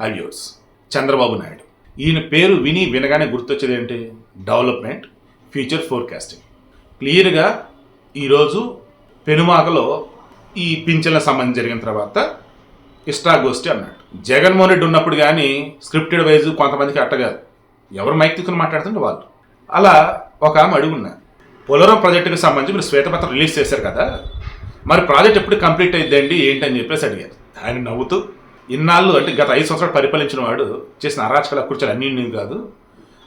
హైవ్యూస్ చంద్రబాబు నాయుడు. ఈయన పేరు విని వినగానే గుర్తొచ్చేది ఏంటి? Development future forecasting. క్లియర్గా ఈరోజు పెనుమాకలో ఈ పింఛన్ల సంబంధం జరిగిన తర్వాత ఇష్టాగోష్ఠి అన్నాడు. జగన్మోహన్ రెడ్డి ఉన్నప్పుడు కానీ స్క్రిప్టెడ్ వైజ్ కొంతమందికి అట్టగాదు ఎవరు మైక్ తీసుకుని మాట్లాడుతుంటే వాళ్ళు. అలా ఒక ఆమె అడుగున్నా. పోలవరం ప్రాజెక్టుకి సంబంధించి మీరు శ్వేతపత్రం రిలీజ్ చేశారు కదా? మరి ప్రాజెక్ట్ ఎప్పుడు కంప్లీట్ అయిద్దండి? ఏంటి అని చెప్పేసి అడిగారు. ఆయన నవ్వుతూ ఇన్నాళ్ళు అంటే గత ఐదు సంవత్సరాలు పరిపాలించిన వాడు చేసిన అరాచకాల కూర్చోలు అన్ని కాదు.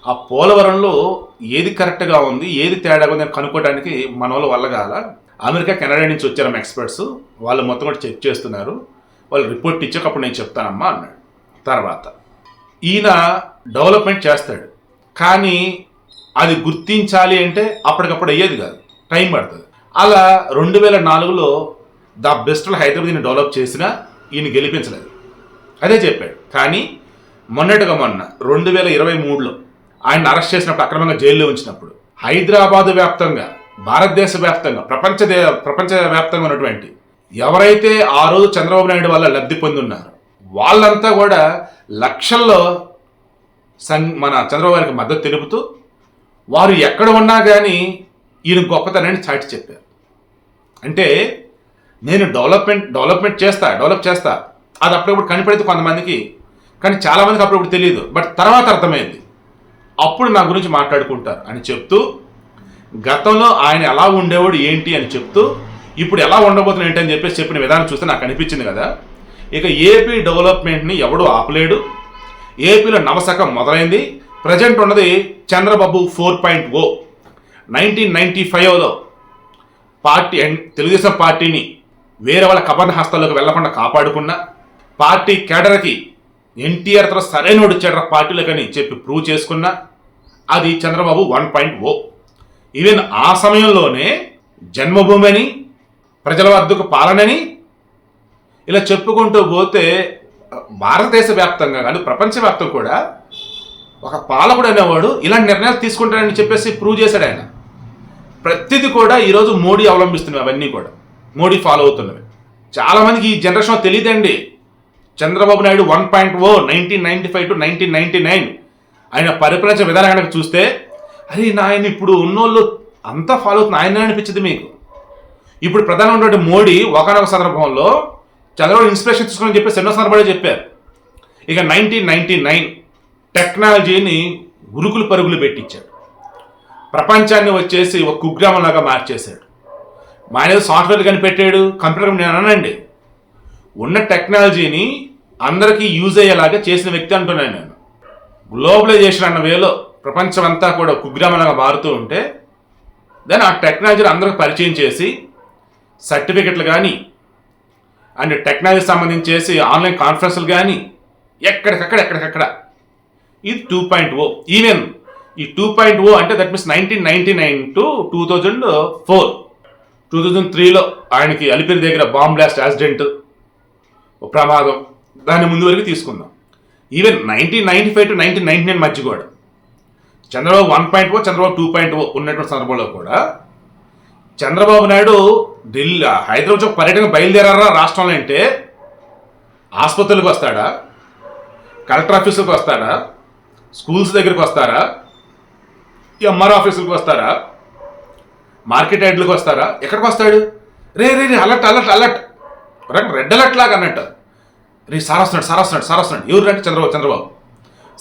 ఆ పోలవరంలో ఏది కరెక్ట్గా ఉంది ఏది తేడాగా ఉంది అని కనుక్కోవడానికి మన వాళ్ళు వల్ల కాల అమెరికా కెనడా నుంచి వచ్చారు ఎక్స్పర్ట్స్. వాళ్ళు మొత్తం కూడా చెక్ చేస్తున్నారు. వాళ్ళు రిపోర్ట్ ఇచ్చాక అప్పుడు నేను చెప్తానమ్మా అన్నాడు. తర్వాత ఈయన డెవలప్మెంట్ చేస్తాడు. కానీ అది గుర్తించాలి అంటే అప్పటికప్పుడు అయ్యేది కాదు. టైం పడుతుంది. అలా రెండు వేల నాలుగులో ద బెస్ట్ హైదరాబాద్ని డెవలప్ చేసినా ఈయన గెలిపించలేదు. అదే చెప్పాడు. కానీ మొన్నటిగా మొన్న రెండు వేల ఇరవై మూడులో ఆయన అరెస్ట్ చేసినప్పుడు అక్రమంగా జైల్లో ఉంచినప్పుడు హైదరాబాదు వ్యాప్తంగా భారతదేశ వ్యాప్తంగా ప్రపంచ దే ప్రపంచ వ్యాప్తంగా ఉన్నటువంటి ఎవరైతే ఆ రోజు చంద్రబాబు నాయుడు వల్ల లబ్ధి పొంది ఉన్నారో వాళ్ళంతా కూడా లక్షల్లో సం మన చంద్రబాబు గారికి మద్దతు తెలుపుతూ వారు ఎక్కడ ఉన్నా కానీ ఈయన గొప్పతనాన్ని చాటి చెప్పారు. అంటే నేను డెవలప్మెంట్ డెవలప్మెంట్ చేస్తా డెవలప్ చేస్తా అది అప్పుడప్పుడు కనిపెడితే కొంతమందికి కానీ చాలామందికి అప్పుడప్పుడు తెలియదు బట్ తర్వాత అర్థమైంది. అప్పుడు నా గురించి మాట్లాడుకుంటారు అని చెప్తూ గతంలో ఆయన ఎలా ఉండేవాడు ఏంటి అని చెప్తూ ఇప్పుడు ఎలా ఉండబోతున్నా ఏంటి అని చెప్పేసి చెప్పిన విధానం చూస్తే నాకు అనిపించింది కదా. ఇక ఏపీ డెవలప్మెంట్ని ఎవడు ఆపలేడు. ఏపీలో నవశకం మొదలైంది. ప్రజెంట్ ఉన్నది Chandrababu four point O. Nineteen ninety ఫైవ్లో పార్టీ తెలుగుదేశం పార్టీని వేరే వాళ్ళ కబర్ణ హస్తాల్లోకి వెళ్ళకుండా కాపాడుకున్న పార్టీ కేడర్కి ఎన్టీఆర్ తర్వాత సరైన చెడ్ర పార్టీలకని చెప్పి ప్రూవ్ చేసుకున్న అది Chandrababu one point O. Even ఆ సమయంలోనే జన్మభూమి అని ప్రజల వద్దకు పాలనని ఇలా చెప్పుకుంటూ పోతే భారతదేశ వ్యాప్తంగా కానీ ప్రపంచవ్యాప్తం కూడా ఒక పాలకుడు అనేవాడు ఇలాంటి నిర్ణయాలు తీసుకుంటాడని చెప్పేసి ప్రూవ్ చేశాడు ఆయన. ప్రతిదీ కూడా ఈరోజు మోడీ అవలంబిస్తున్నవి అవన్నీ కూడా. మోడీ ఫాలో అవుతున్నవి. చాలామందికి ఈ జనరేషన్ తెలియదండి. Chandrababu Naidu one point O nineteen ninety five to nineteen ninety nine ఆయన పరిపాలించే విధానం కనుక చూస్తే అరే నాయన ఇప్పుడు ఉన్నోళ్ళు అంతా ఫాలో అవుతుంది ఆయన అనిపించింది మీకు. ఇప్పుడు ప్రధానమంత్రి మోడీ ఒకనొక సందర్భంలో చంద్రబాబు ఇన్స్పిరేషన్ తీసుకోమని చెప్పేసి ఎన్నో సందర్భాలు చెప్పారు. ఇక నైన్టీన్ నైన్టీ నైన్ టెక్నాలజీని ఉరుకులు పరుగులు పెట్టించాడు. ప్రపంచాన్ని వచ్చేసి ఒక కుగ్రామంలాగా మార్చేశాడు. మా ఆయన సాఫ్ట్వేర్ కనిపెట్టాడు కంప్యూటర్ నేను అనండి ఉన్న టెక్నాలజీని అందరికీ యూజ్ అయ్యేలాగా చేసిన వ్యక్తి అంటున్నాను నేను. గ్లోబలైజేషన్ అన్న వేలో ప్రపంచం అంతా కూడా కుగ్రామలాగా మారుతూ ఉంటే దెన్ ఆ టెక్నాలజీని అందరికి పరిచయం చేసి సర్టిఫికెట్లు కానీ అండ్ టెక్నాలజీ సంబంధించేసి ఆన్లైన్ కాన్ఫరెన్స్లు కానీ ఎక్కడికక్కడ ఎక్కడికక్కడ. ఇది టూ పాయింట్ ఓ ఈవెన్ ఈ టూ పాయింట్ ఓ అంటే that means nineteen ninety nine to two thousand four two thousand త్రీలో ఆయనకి అలిపిరి దగ్గర బాంబ్ బ్లాస్ట్ యాక్సిడెంట్ ప్రమాదం. దాని ముందు వరకు తీసుకుందాం. Even nineteen ninety five to nineteen ninety nine మధ్య కూడా Chandrababu one point O Chandrababu two point O ఉన్నటువంటి సందర్భంలో కూడా చంద్రబాబు నాయుడు ఢిల్లీ హైదరాబాద్ ఒక పర్యటన బయలుదేరారా రాష్ట్రంలో అంటే ఆసుపత్రులకు వస్తాడా? కలెక్టర్ ఆఫీసులకు వస్తాడా? స్కూల్స్ దగ్గరికి వస్తారా? ఎంఆర్ ఆఫీసులకు వస్తారా? మార్కెట్ యార్డ్లకు వస్తారా? ఎక్కడికి వస్తాడు? రే రే రే alert alert alert. Red alert లాగా అన్నట్టు. రే సార్ వస్తున్నాడు సారస్తున్నాడు. ఎవరు అంటే చంద్రబాబు చంద్రబాబు?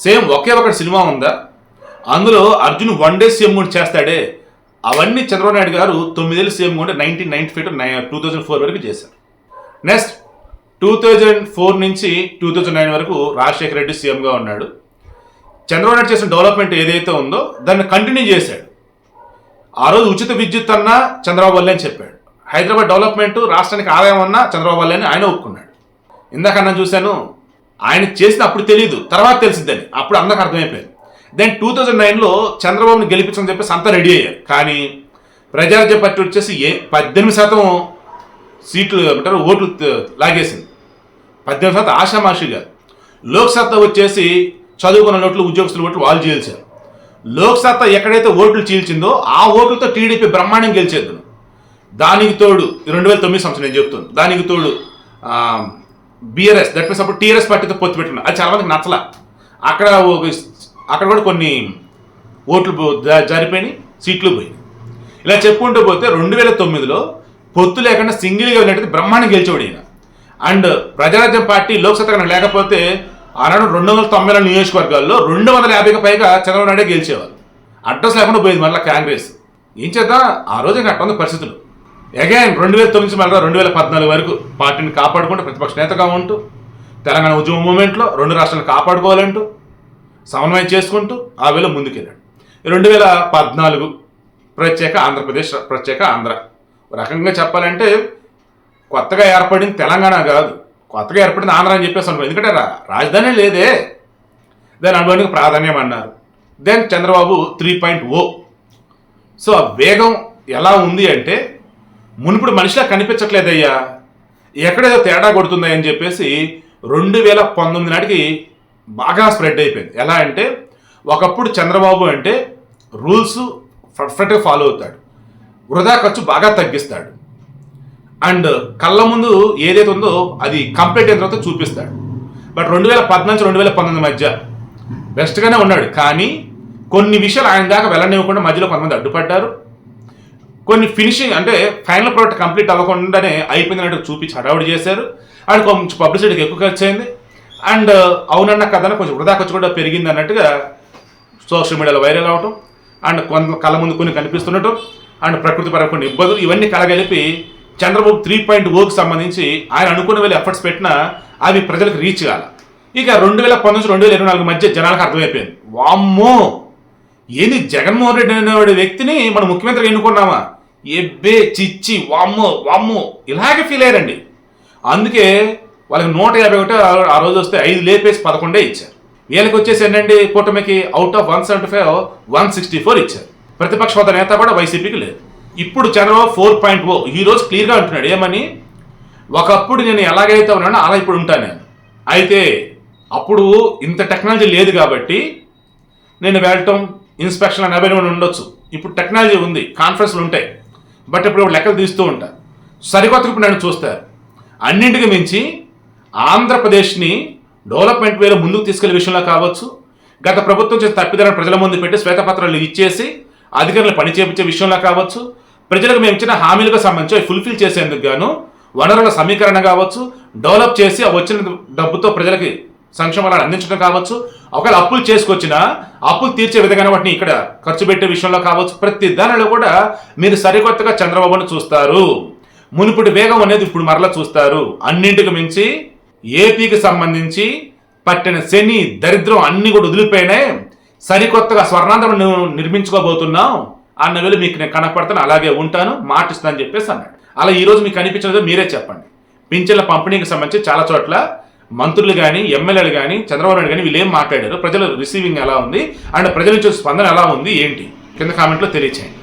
సేమ్ ఒకే ఒకటి సినిమా ఉందా? అందులో అర్జున్ వన్ డే సీఎం కూడా చేస్తాడే. అవన్నీ చంద్రబాబు నాయుడు గారు తొమ్మిదేళ్ళు సీఎం ఉంటే nineteen ninety five two thousand four వరకు చేశారు. నెక్స్ట్ టూ థౌజండ్ ఫోర్ నుంచి టూ థౌజండ్ నైన్ వరకు రాజశేఖర రెడ్డి సీఎంగా ఉన్నాడు. చంద్రబాబు నాయుడు చేసిన డెవలప్మెంట్ ఏదైతే ఉందో దాన్ని కంటిన్యూ చేశాడు. ఆ రోజు ఉచిత విద్యుత్ అన్నా చంద్రబాబు వల్లే అని చెప్పాడు. హైదరాబాద్ డెవలప్మెంట్ రాష్ట్రానికి ఆదాయం అన్న చంద్రబాబు వల్లే అని ఆయన ఒప్పుకున్నాడు. ఇందాక నేను చూశాను ఆయన చేసిన అప్పుడు తెలియదు తర్వాత తెలిసిద్దని అప్పుడు అందరికి అర్థమైపోయింది. దెన్ టూ థౌజండ్ నైన్లో చంద్రబాబుని గెలిపించని చెప్పేసి అంతా రెడీ అయ్యారు. కానీ ప్రజారాజ్య పార్టీ వచ్చేసి ఏ పద్దెనిమిది శాతం సీట్లు ఏమంటారు ఓట్లు లాగేసింది. పద్దెనిమిది శాతం ఆషామాషిగా. లోక్సత్తా వచ్చేసి చదువుకున్న ఓట్లు ఉద్యోగస్తుల ఓట్లు వాళ్ళు చీల్చారు. లోక్సత్తా ఎక్కడైతే ఓట్లు చీల్చిందో ఆ ఓట్లతో టీడీపీ బ్రహ్మాండం గెలిచేద్దాం దానికి తోడు రెండు వేల తొమ్మిది సంవత్సరం నేను చెప్తాను దానికి తోడు బీఆర్ఎస్ దట్ మీన్స్ అప్పుడు టీఆర్ఎస్ పార్టీతో పొత్తు పెట్టిన అది చాలా మందికి నచ్చల. అక్కడ అక్కడ కూడా కొన్ని ఓట్లు పో- జారిపోయినాయి సీట్లు పోయినాయి. ఇలా చెప్పుకుంటూ పోతే రెండు వేల తొమ్మిదిలో పొత్తు లేకుండా సింగిల్గా వెళ్ళినట్టు బ్రహ్మాండం గెలిచేవాడు ఈయన. అండ్ ప్రజారాజ్యం పార్టీ లోక్సత్తా కన్నా లేకపోతే ఆనాడు రెండు వందల తొంభై రెండు నియోజకవర్గాల్లో రెండు వందల యాభైకి పైగా చంద్రబాబు నాయుడే గెలిచేవారు. అడ్రస్ లేకుండా పోయింది మళ్ళీ కాంగ్రెస్. ఏం చేద్దాం? ఆ రోజు ఇంకా అట్లా ఉంది పరిస్థితులు. అగైన్ రెండు వేల తొమ్మిది మళ్ళీ రెండు వేల పద్నాలుగు వరకు పార్టీని కాపాడుకుంటూ ప్రతిపక్ష నేతగా ఉంటూ తెలంగాణ ఉద్యమ మూమెంట్లో రెండు రాష్ట్రాలు కాపాడుకోవాలంటూ సమన్వయం చేసుకుంటూ ఆ వేళ ముందుకెళ్ళాడు. రెండు వేల పద్నాలుగు ప్రత్యేక ఆంధ్రప్రదేశ్ ప్రత్యేక ఆంధ్ర. ఒక రకంగా చెప్పాలంటే కొత్తగా ఏర్పడింది తెలంగాణ కాదు. కొత్తగా ఏర్పడింది ఆంధ్ర అని చెప్పేసి అనుకో ఎందుకంటే రా- రాజధాని లేదే. దాని అనుభవానికి ప్రాధాన్యం అన్నారు. Then Chandrababu three point O. So ఆ వేగం ఎలా ఉంది అంటే మునుపుడు మనిషిలా కనిపించట్లేదయ్యా. ఎక్కడేదో తేడా కొడుతుందని అని చెప్పేసి రెండు వేల పంతొమ్మిది నాటికి బాగా స్ప్రెడ్ అయిపోయింది. ఎలా అంటే ఒకప్పుడు చంద్రబాబు అంటే రూల్స్ పర్ఫెక్ట్గా ఫాలో అవుతాడు. వృధా ఖర్చు బాగా తగ్గిస్తాడు. అండ్ కళ్ళ ముందు ఏదైతే ఉందో అది కంప్లీట్ అయిన తర్వాత చూపిస్తాడు. బట్ రెండు వేల పద్నాలుగు రెండు వేల పంతొమ్మిది మధ్య బెస్ట్గానే ఉన్నాడు. కానీ కొన్ని విషయాలు ఆయన దాకా వెళ్ళనివ్వకుండా మధ్యలో కొంతమంది అడ్డుపడ్డారు. కొన్ని ఫినిషింగ్ అంటే ఫైనల్ ప్రోడక్ట్ కంప్లీట్ అవ్వకుండానే అయిపోయిందన్నట్టు చూపించి హడావుడి చేశారు. అండ్ కొంచెం పబ్లిసిటీకి ఎక్కువ ఖర్చు అయింది. అండ్ uh, అవునన్న కథన కొంచెం వృధా ఖర్చు కూడా పెరిగింది అన్నట్టుగా సోషల్ మీడియాలో వైరల్ అవటం. అండ్ కొంత కళ్ళ ముందు కొన్ని కనిపిస్తుండటం. అండ్ ప్రకృతి పరంగా కొన్ని ఇబ్బందులు. ఇవన్నీ కలగలిపి చంద్రబాబు త్రీ పాయింట్ ఓకి సంబంధించి ఆయన అనుకున్న వేళ ఎఫర్ట్స్ పెట్టినా అవి ప్రజలకు రీచ్ కాల. ఇక రెండు వేల పంతొమ్మిది రెండు వేల ఇరవై నాలుగు మధ్య జనాలకు అర్థమైపోయింది. వామ్మో! ఏంది జగన్మోహన్ రెడ్డి అనేవాడి వ్యక్తిని మనం ముఖ్యమంత్రి ఎన్నుకున్నామా? ఎబ్బే చిచ్చి వామ్మో వామ్మో. ఇలాగే ఫీల్ అయ్యారండి. అందుకే వాళ్ళకి నూట యాభై ఒకటి ఆ- రోజు వస్తే ఐదు లేపేసి పదకొండే ఇచ్చారు. వీళ్ళకి వచ్చేసి ఏంటంటే కూటమికి out of one seventy five one sixty four ఇచ్చారు. ప్రతిపక్ష హోదా నేత కూడా వైసీపీకి లేదు. ఇప్పుడు చంద్రబాబు ఫోర్ పాయింట్ ఓ ఈ రోజు క్లియర్గా అంటున్నాడు ఏమని? ఒకప్పుడు నేను ఎలాగైతే ఉన్నానో అలా ఇప్పుడు ఉంటాను నేను. అయితే అప్పుడు ఇంత టెక్నాలజీ లేదు కాబట్టి నేను వెళ్ళటం ఇన్స్పెక్షన్ అని అవన్నీ ఉండొచ్చు. ఇప్పుడు టెక్నాలజీ ఉంది కాన్ఫరెన్స్లు ఉంటాయి. బట్ ఇప్పుడు లెక్కలు తీస్తూ ఉంటారు సరికొత్త ఇప్పుడు నన్ను చూస్తారు అన్నింటికి మించి ఆంధ్రప్రదేశ్ని డెవలప్మెంట్ వేలో ముందుకు తీసుకెళ్ళే విషయంలో కావచ్చు గత ప్రభుత్వం చేసిన తప్పిదాలను ప్రజల ముందు పెట్టి శ్వేతపత్రాలు ఇచ్చేసి అధికారులు పని చేపించే విషయంలో కావచ్చు ప్రజలకు మేము ఇచ్చిన హామీలకు సంబంధించి అవి ఫుల్ఫిల్ చేసేందుకు గాను వనరుల సమీకరణ కావచ్చు డెవలప్ చేసి వచ్చిన డబ్బుతో ప్రజలకి సంక్షేమాలను అందించడం కావచ్చు. ఒకవేళ అప్పులు చేసుకొచ్చినా అప్పులు తీర్చే విధంగా వాటిని ఇక్కడ ఖర్చు పెట్టే విషయంలో కావచ్చు. ప్రతి దానిలో కూడా మీరు సరికొత్తగా చంద్రబాబును చూస్తారు. మునుపటి వేగం అనేది ఇప్పుడు మరలా చూస్తారు. అన్నింటికి మించి ఏపీకి సంబంధించి పట్టిన శని దరిద్రం అన్ని కూడా వదిలిపోయినాయి. సరికొత్తగా స్వర్ణాంధ్రం నిర్మించుకోబోతున్నాం అన్న వేళ మీకు నేను కనపడతాను అలాగే ఉంటాను మాటిస్తాను అని చెప్పేసి అన్నాడు. అలా ఈరోజు మీకు కనిపించలేదో మీరే చెప్పండి. పింఛన్ల పంపిణీకి సంబంధించి చాలా చోట్ల మంత్రులు కానీ ఎమ్మెల్యేలు కానీ చంద్రబాబు నాయుడు కానీ వీళ్ళు ఏం మాట్లాడారు? ప్రజల రిసీవింగ్ ఎలా ఉంది? అండ్ ప్రజల నుంచి స్పందన ఎలా ఉంది? ఏంటి? కింద కామెంట్లో తెలియచేయండి.